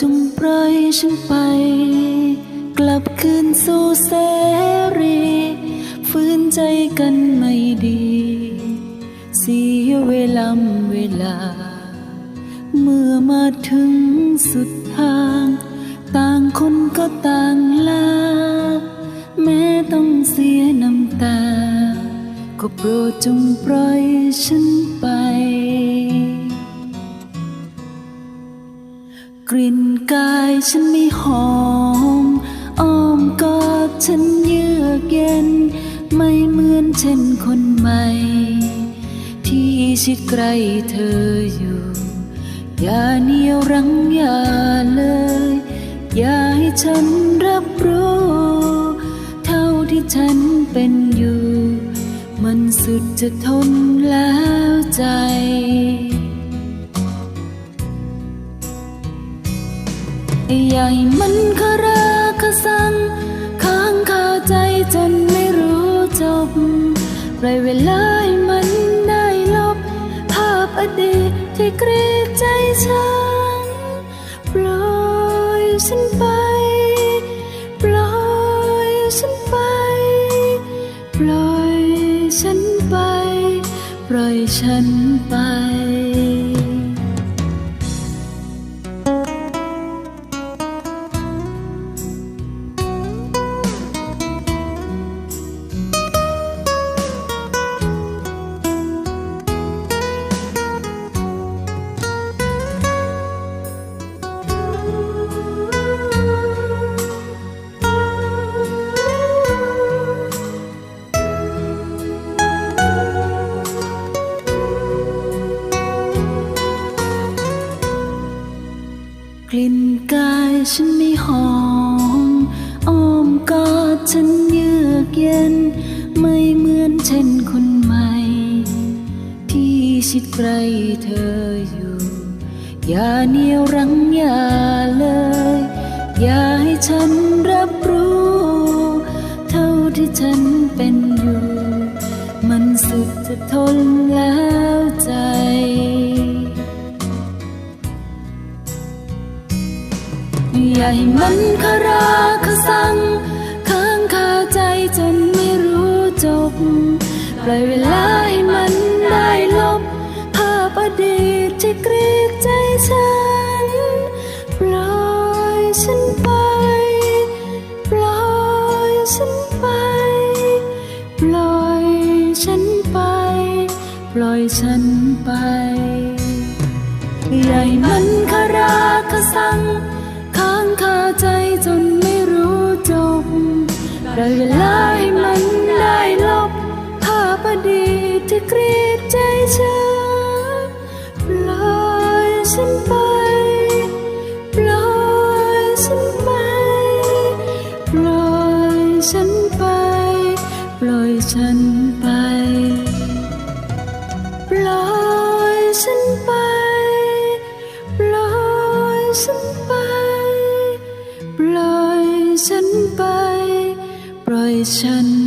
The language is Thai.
จงปล่อยฉันไป กลับคืนสู่เสรีฟื้นใจกันไม่ดี เสียเวลาเวลา เมื่อมาถึงสุดทาง ต่างคนก็ต่างลา แม้ต้องเสียน้ำตา ก็โปรดจงปล่อยฉันไป กลิ่นกายฉันไม่หอม อ้อมกอดฉันเยือกเย็น ไม่เหมือนเช่นคนใหม่ ที่ชิดใกล้เธออยู่ อย่าเหนียวรั้งอย่าเลย อย่าให้ฉันรับรู้ เท่าที่ฉันเป็นอยู่ มันสุดจะทนแล้วใจ ใหญ่มันคาราคาซังค้างคาใจจนไม่รู้จบปล่อยเวลาให้มันได้ลบ ภาพอดีตที่กรีดใจฉันปล่อยฉันไปปล่อยฉันไปปล่อยฉันไปปล่อยฉันไป ลิ่นกายฉันไม่หอมอ้อมกอดฉันเยือกเย็น ไม่เหมือนเช่นคนใหม่ ที่ชิดใกล้เธออยู่ อย่าเหนียวรั้งอย่าเลย อย่าให้ฉันรับรู้ เท่าที่ฉันเป็นอยู่ มันสุดจะทนแล้ว ญ่มันคาราคาซังค้างคาใจจนไม่รู้จบ ปล่อยเวลาให้มันได้ลบ ภาพอดีตที่กรีดใจฉัน ปล่อยฉันไป ปล่อยฉันไป ปล่อยฉันไป ปล่อยฉันไป ใหญ่มันคาราคาซัง ค้างคาใจจนไม่รู้จบปล่อยเวลาให้มันได้ลบภาพอดีตที่กรีดใจฉันปล่อยฉันไปปล่อยฉันไปปล่อยฉันไปปล่อยฉัน ฉันไป ปล่อยฉัน